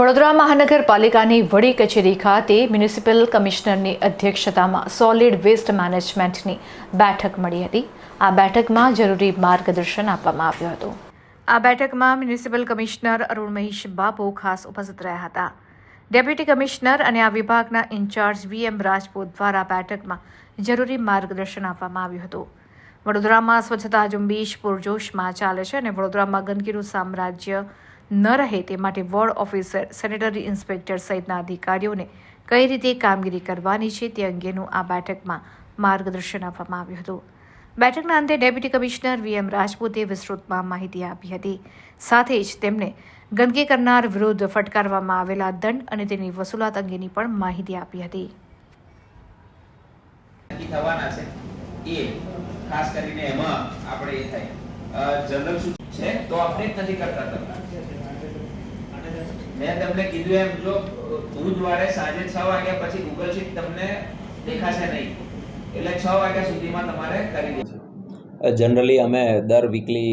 વડોદરા મહાનગરપાલિકાની વડી કચેરી ખાતે મ્યુનિસિપલ કમિશનરની અધ્યક્ષતામાં સોલિડ વેસ્ટ મેનેજમેન્ટની બેઠક મળી હતી. આ બેઠકમાં જરૂરી માર્ગદર્શન આપવામાં આવ્યું હતું. આ બેઠકમાં મ્યુનિસિપલ કમિશનર અરુણ મહેશ બાપુ ખાસ ઉપસ્થિત રહ્યા હતા. ડેપ્યુટી કમિશનર અને આ વિભાગના ઇન્ચાર્જ વી એમ રાજપૂત દ્વારા બેઠકમાં જરૂરી માર્ગદર્શન આપવામાં આવ્યું હતું. વડોદરામાં સ્વચ્છતા ઝુંબેશ પૂરજોશમાં ચાલે છે અને વડોદરામાં ગંદકીનું સામ્રાજ્ય ન રહે તે માટે વોર્ડ ઓફિસર સેનેટરી ઇન્સ્પેક્ટર સહિતના અધિકારીઓને કઈ રીતે કામગીરી કરવાની છે તે અંગેનું આ બેઠકમાં માર્ગદર્શન આપવામાં આવ્યું હતું. બેઠકના અંતે ડેપ્યુટી કમિશનર વી એમ રાજપૂતે વિસ્તૃતમાં માહિતી આપી હતી. સાથે જ તેમને ગંદકી કરનાર વિરુદ્ધ ફટકારવામાં આવેલા દંડ અને તેની વસૂલાત અંગેની પણ માહિતી આપી હતી. થવાના છે. એ ખાસ કરીને એમાં આપણે એ થાય. જનરલ શું છે? તો આપણે જ નથી કરતા તમે મેં તમને કીધું એમ, જો, બુધવારે સાંજે છ વાગ્યા પછી ગૂગલ શીટ તમને દેખાશે નહીં. એટલે છ વાગ્યા સુધીમાં તમારે કરી દેવું જનરલી અમે દર વીકલી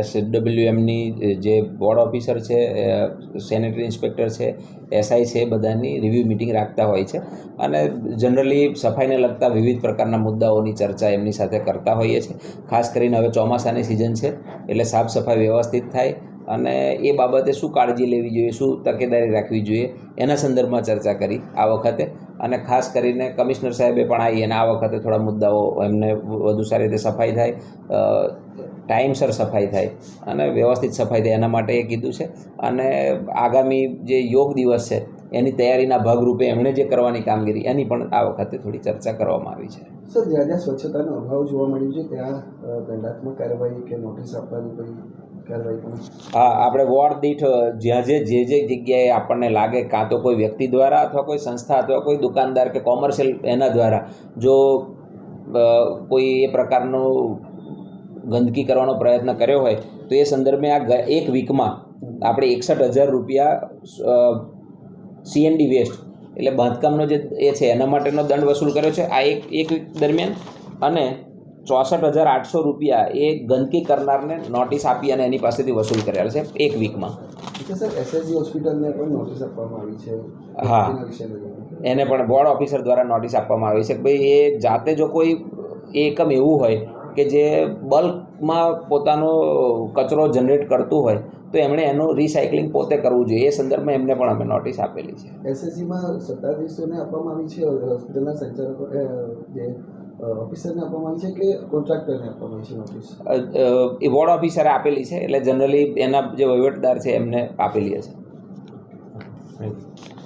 એસડબલ્યુએમની જે બોર્ડ ઓફિસર છે સેનેટરી ઇન્સ્પેક્ટર છે એસઆઈ છે, બધાની રિવ્યૂ મિટિંગ રાખતા હોય છે. અને જનરલી સફાઈને લગતા વિવિધ પ્રકારના મુદ્દાઓની ચર્ચા એમની સાથે કરતા હોઈએ છીએ. ખાસ કરીને હવે ચોમાસાની સિઝન છે, એટલે સાફ સફાઈ વ્યવસ્થિત થાય અને એ બાબતે શું કાળજી લેવી જોઈએ, શું તકેદારી રાખવી જોઈએ, એના સંદર્ભમાં ચર્ચા કરી આ વખતે. અને ખાસ કરીને કમિશનર સાહેબે પણ આવી અને આ વખતે થોડા મુદ્દાઓ એમને વધુ સારી રીતે સફાઈ થાય ટાઈમસર સફાઈ થાય અને વ્યવસ્થિત સફાઈ થાય એના માટે એ કીધું છે. અને આગામી જે યોગ દિવસ છે, એની તૈયારીના ભાગરૂપે એમણે જે કરવાની કામગીરી, એની પણ આ વખતે થોડી ચર્ચા કરવામાં આવી છે. સર, જ્યાં જ્યાં સ્વચ્છતાનો અભાવ જોવા મળ્યો છે, ત્યાં દંડાત્મક કાર્યવાહી કે નોટિસ આપવાની કોઈ હા, આપણે વોર્ડ દીઠ જ્યાં જે જે જે જગ્યાએ આપણને લાગે, કાં તો કોઈ વ્યક્તિ દ્વારા અથવા કોઈ સંસ્થા અથવા કોઈ દુકાનદાર કે કોમર્શિયલ એના દ્વારા જો કોઈ એ પ્રકારનું ગંદકી કરવાનો પ્રયત્ન કર્યો હોય, તો એ સંદર્ભે આ એક વીકમાં આપણે એકસઠ હજાર રૂપિયા સીએનડી વેસ્ટ, એટલે બાંધકામનો જે એ છે, એના માટેનો દંડ વસૂલ કર્યો છે, આ એક એક વીક દરમિયાન. અને ચોસઠ હજાર આઠસો રૂપિયા એ ગંદકી કરનારને નોટિસ આપી અને એની પાસેથી વસૂલ કરેલ છે એક વીકમાં સર. એસએસજી હોસ્પિટલને પણ નોટિસ આપવામાં આવી છે. હા. એના પણ બોર્ડ ઓફિસર દ્વારા નોટિસ આપવામાં આવી છે ભાઈ એ જાતે જો કોઈ એકમ એવું હોય કે જે બલ્કમાં પોતાનો કચરો જનરેટ કરતું હોય તો એમણે એનું રિસાયકલિંગ પોતે કરવું જોઈએ. એ સંદર્ભમાં એમને પણ અમે નોટિસ આપેલી છે. એસએસસીમાં સત્તાધીશોને આપવામાં આવી છે હોસ્પિટલના સંચાલકો જે ઓફિસરને આપવામાં આવી છે કે કોન્ટ્રાક્ટરને આપવામાં આવી છે નોટિસ એ વોર્ડ ઓફિસરે આપેલી છે એટલે જનરલી એના જે વહીવટદાર છે એમને આપેલી હશે.